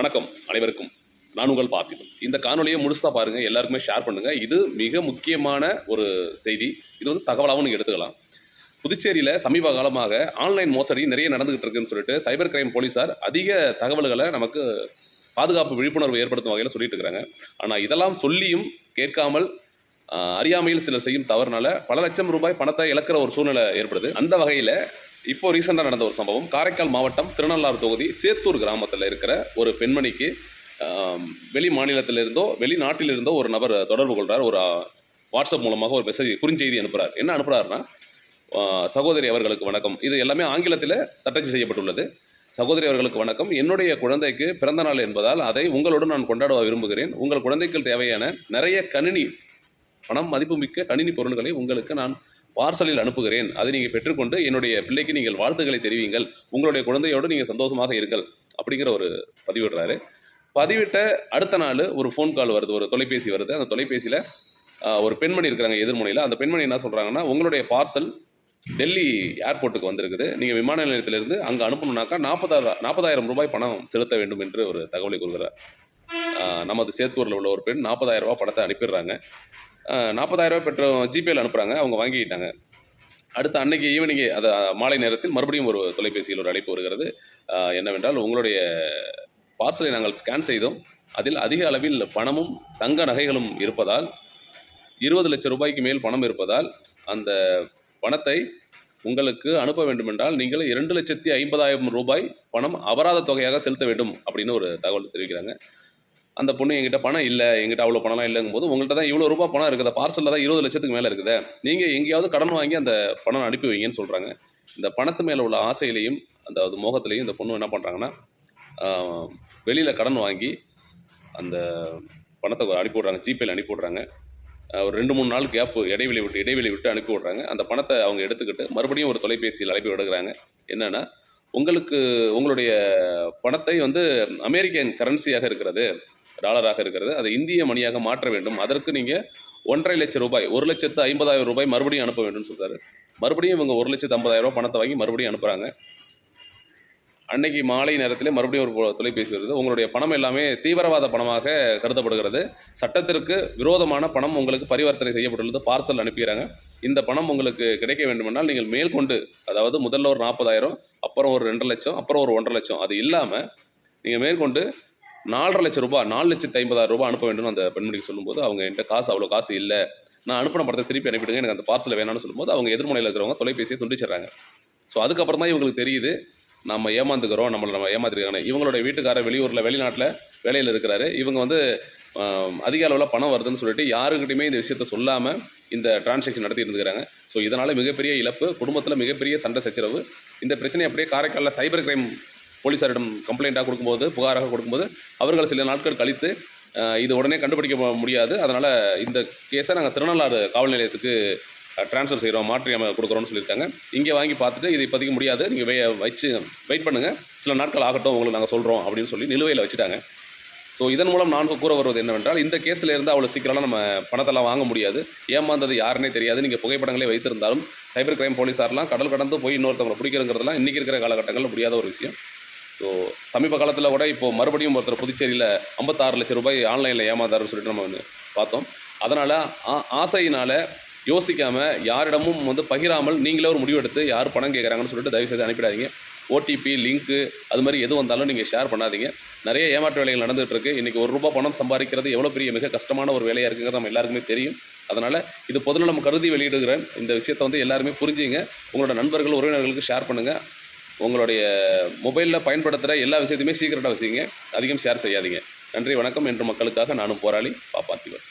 வணக்கம் அனைவருக்கும். நான் உங்கள் பார்த்திபன். இந்த காணொலியை முழுசாக பாருங்கள் எல்லாருக்குமே ஷேர் பண்ணுங்கள் இது மிக முக்கியமான ஒரு செய்தி. இது வந்து தகவலாகவும் நீங்கள் எடுத்துக்கலாம். புதுச்சேரியில் சமீப காலமாக ஆன்லைன் மோசடி நிறைய நடந்துகிட்டு இருக்குன்னு சொல்லிட்டு சைபர் கிரைம் போலீஸார் அதிக தகவல்களை நமக்கு பாதுகாப்பு விழிப்புணர்வு ஏற்படுத்தும் வகையில் சொல்லிட்டு இருக்கிறாங்க ஆனால் இதெல்லாம் சொல்லியும் கேட்காமல் அறியாமையில் சிலர் செய்யும் தவறுனால பல லட்சம் ரூபாய் பணத்தை இழக்கிற ஒரு சூழ்நிலை ஏற்படுது. அந்த வகையில் இப்போ ரீசெண்டாக நடந்த ஒரு சம்பவம். காரைக்கால் மாவட்டம் திருநள்ளாறு தொகுதி சேத்தூர் கிராமத்தில் இருக்கிற ஒரு பெண்மணிக்கு வெளி மாநிலத்திலிருந்தோ வெளிநாட்டிலிருந்தோ ஒரு நபர் தொடர்பு கொள்கிறார் ஒரு வாட்ஸ்அப் மூலமாக ஒரு மெசேஜ் குறுஞ்செய்தி அனுப்புகிறார் என்ன அனுப்புகிறாருன்னா சகோதரி அவர்களுக்கு வணக்கம். இது எல்லாமே ஆங்கிலத்தில் தட்டச்சு செய்யப்பட்டுள்ளது. சகோதரி அவர்களுக்கு வணக்கம். என்னுடைய குழந்தைக்கு பிறந்த நாள் என்பதால் அதை உங்களுடன் நான் கொண்டாட விரும்புகிறேன். உங்கள் குழந்தைக்கு தேவையான நிறைய கணினி பணம் மதிப்புமிக்க கணினி பொருட்களை உங்களுக்கு நான் பார்சலில் அனுப்புகிறேன். அதை நீங்கள் பெற்றுக்கொண்டு என்னுடைய பிள்ளைக்கு நீங்கள் வாழ்த்துக்களை தெரிவிங்கள். உங்களுடைய குழந்தையோடு நீங்கள் சந்தோஷமாக இருங்கள். அப்படிங்கிற ஒரு பதிவிடுறாரு பதிவிட்ட அடுத்த நாள் ஒரு ஃபோன் கால் வருது. ஒரு தொலைபேசி வருது. அந்த தொலைபேசியில் ஒரு பெண்மணி இருக்கிறாங்க எதிர்முனையில். அந்த பெண்மணி என்ன சொல்கிறாங்கன்னா உங்களுடைய பார்சல் டெல்லி ஏர்போர்ட்டுக்கு வந்திருக்குது. நீங்கள் விமான நிலையத்திலிருந்து அங்கே அனுப்பணுனாக்கா நாற்பதாயிரம் நாற்பதாயிரம் ரூபாய் பணம் செலுத்த வேண்டும் என்று ஒரு தகவலை கொடுக்குறார் நமது சேத்தூரில் உள்ள ஒரு பெண் நாற்பதாயிரம் ரூபாய் பணத்தை அனுப்பிடுறாங்க. நாற்பதாயிரம் ரூபாய் பெற்ற ஜிபேல அனுப்புகிறாங்க அவங்க வாங்கிக்கிட்டாங்க. அடுத்த அன்னைக்கு ஈவினிங்கே அது மாலை நேரத்தில் மறுபடியும் ஒரு தொலைபேசியில் ஒரு அழைப்பு வருகிறது. என்னவென்றால் உங்களுடைய பார்சலை நாங்கள் ஸ்கேன் செய்தோம். அதில் அதிக அளவில் பணமும் தங்க நகைகளும் இருப்பதால் இருபது லட்சம் ரூபாய்க்கு மேல் பணம் இருப்பதால் அந்த பணத்தை உங்களுக்கு அனுப்ப வேண்டுமென்றால் நீங்கள் இரண்டு லட்சத்தி ஐம்பதாயிரம் ரூபாய் பணம் அபராத தொகையாக செலுத்த வேண்டும் அப்படின்னு ஒரு தகவல் தெரிவிக்கிறாங்க. அந்த பொண்ணு எங்கிட்ட பணம் இல்லை எங்கிட்ட அவ்வளோ பணம்லாம் இல்லைங்கும் போது உங்கள்கிட்ட தான் இவ்வளோ ரூபாய் பணம் இருக்குது பார்சலில் தான் இருபது லட்சத்துக்கு மேலே இருக்குது. நீங்கள் எங்கேயாவது கடன் வாங்கி அந்த பணம் அனுப்பி வைங்கன்னு சொல்கிறாங்க இந்த பணத்து மேலே உள்ள ஆசையிலையும் அந்த அது மோகத்துலேயும் இந்த பொண்ணு என்ன பண்ணுறாங்கன்னா வெளியில் கடன் வாங்கி அந்த பணத்தை அனுப்பி விட்றாங்க ஜிபேல அனுப்பி விட்றாங்க. ஒரு ரெண்டு மூணு நாள் கேப்பு இடைவெளி விட்டு இடைவெளி விட்டு அனுப்பி விட்றாங்க. அந்த பணத்தை அவங்க எடுத்துக்கிட்டு மறுபடியும் ஒரு தொலைபேசியில் அழைப்பி விடுகிறாங்க என்னென்னா உங்களுக்கு உங்களுடைய பணத்தை வந்து அமெரிக்கன் கரன்சியாக இருக்கிறது. டாலராக இருக்கிறது. அதை இந்திய மணியாக மாற்ற வேண்டும். அதற்கு நீங்கள் ஒன்றரை லட்சம் ரூபாய் ஒரு லட்சத்து ஐம்பதாயிரம் ரூபாய் மறுபடியும் அனுப்ப வேண்டும்னு சொல்கிறாரு மறுபடியும் இவங்க ஒரு லட்சத்து ஐம்பதாயிரம் ரூபாய் பணத்தை வாங்கி மறுபடியும் அனுப்புகிறாங்க அன்னைக்கு மாலை நேரத்தில் மறுபடியும் ஒரு தொலைபேசி வருது. உங்களுடைய பணம் எல்லாமே தீவிரவாத பணமாக கருதப்படுகிறது. சட்டத்திற்கு விரோதமான பணம் உங்களுக்கு பரிவர்த்தனை செய்யப்பட்டுள்ளது. பார்சல் அனுப்பிடுறாங்க. இந்த பணம் உங்களுக்கு கிடைக்க வேண்டுமென்றால் நீங்கள் மேற்கொண்டு அதாவது முதல்ல ஒரு நாற்பதாயிரம் அப்புறம் ஒரு ரெண்டு லட்சம் அப்புறம் ஒரு ஒன்றரை லட்சம் அது இல்லாமல் நீங்கள் மேற்கொண்டு நாலரை லட்சம் ரூபாய் நாலு லட்சத்து ஐம்பதாயிரம் ரூபாய் அனுப்ப வேண்டும் அந்த பெண்மணிக்கு சொல்லும்போது அவங்க என்கிட்ட காசு அவ்வளோ காசு இல்லை. நான் அனுப்பின படத்தை திருப்பி அனுப்பிடுங்க எனக்கு அந்த பார்சல் வேணாம்னு சொல்லும்போது அவங்க எதிர்மனையில் இருக்கிறவங்க தொலைபேசியை துண்டிச்சிடுறாங்க. ஸோ அதுக்கப்புறம் தான் இவங்களுக்கு தெரியுது நம்ம ஏமாந்துக்கிறோம் நம்மளை நம்ம ஏமாத்திருக்காங்க. இவங்களுடைய வீட்டுக்காரர் வெளியூரில் வெளிநாட்டில் வேலையில் இருக்கிறாரு. இவங்க வந்து அதிக அளவில் பணம் வருதுன்னு சொல்லிட்டு யாருக்கிட்டையுமே இந்த விஷயத்த சொல்லாமல் இந்த டிரான்சாக்ஷன் நடத்திட்டு இருந்துக்கிறாங்க ஸோ இதனால் மிகப்பெரிய இழப்பு குடும்பத்தில் மிகப்பெரிய சண்டை சச்சரவு. இந்த பிரச்சனை அப்படியே காரைக்காலில் சைபர் கிரைம் போலீஸாரிடம் கம்ப்ளைண்ட்டாக கொடுக்கும்போது புகாராக கொடுக்கும்போது அவர்கள் சில நாட்கள் கழித்து இது உடனே கண்டுபிடிக்க முடியாது. அதனால் இந்த கேஸை நாங்கள் திருநள்ளாறு காவல் நிலையத்துக்கு ட்ரான்ஸ்ஃபர் செய்கிறோம் மாற்றி நம்ம கொடுக்குறோம்னு சொல்லியிருக்காங்க. இங்கே வாங்கி பார்த்துட்டு இது இப்போதைக்கு முடியாது. நீங்கள் வே வச்சு வெயிட் பண்ணுங்கள் சில நாட்கள் ஆகட்டும் உங்களுக்கு நாங்கள் சொல்கிறோம் அப்படின்னு சொல்லி நிலுவையில் வச்சுட்டாங்க. ஸோ இதன் மூலம் நான் கூற வருவது என்னவென்றால் இந்த கேஸில் இருந்து அவ்வளோ சீக்கிரம்லாம் நம்ம பணத்தெல்லாம் வாங்க முடியாது. ஏமாந்தது யாருன்னே தெரியாது. நீங்கள் புகைப்படங்களே வைத்திருந்தாலும் சைபர் கிரைம் போலீஸார்லாம் கடல் கடந்து போய் இன்னொருத்தவங்களை பிடிக்கிறங்கிறதுலாம் இன்றைக்கி இருக்கிற காலகட்டங்களில் முடியாத ஒரு விஷயம். ஸோ சமீப காலத்தில் கூட இப்போது மறுபடியும் ஒருத்தர் புதுச்சேரியில் ஐம்பத்தாறு லட்சம் ரூபாய் ஆன்லைனில் ஏமாந்தாருன்னு சொல்லிட்டு நம்ம வந்து பார்த்தோம். அதனால் ஆ ஆசையினால் யோசிக்காமல் யாரிடமும் வந்து பகிராமல் நீங்களே ஒரு முடிவெடுத்து யார் பணம் கேட்குறாங்கன்னு சொல்லிட்டு தயவு செய்து அனுப்பிடாதீங்க. ஓடிபி லிங்க்கு அது மாதிரி எது வந்தாலும் நீங்கள் ஷேர் பண்ணாதீங்க. நிறைய ஏமாற்று வேலைகள் நடந்துகிட்டு இருக்குது இன்றைக்கி ஒரு ரூபா பணம் சம்பாதிக்கிறது எவ்வளோ பெரிய மிக கஷ்டமான ஒரு வேலையாக இருக்குங்கிறது நம்ம எல்லாருக்குமே தெரியும். அதனால் இது பொதுநலம் கருதி வெளியிடுகிற இந்த விஷயத்தை வந்து எல்லாருமே புரிஞ்சுங்க. உங்களோட நண்பர்கள் உறவினர்களுக்கு ஷேர் பண்ணுங்கள் உங்களுடைய மொபைலில் பயன்படுத்துகிற எல்லா விஷயத்தையுமே சீக்கிரட்டாக வச்சுங்க அதிகம் ஷேர் செய்யாதீங்க. நன்றி வணக்கம். என்று மக்களுக்காக நானும் போராளி பாப்பாத்திவர்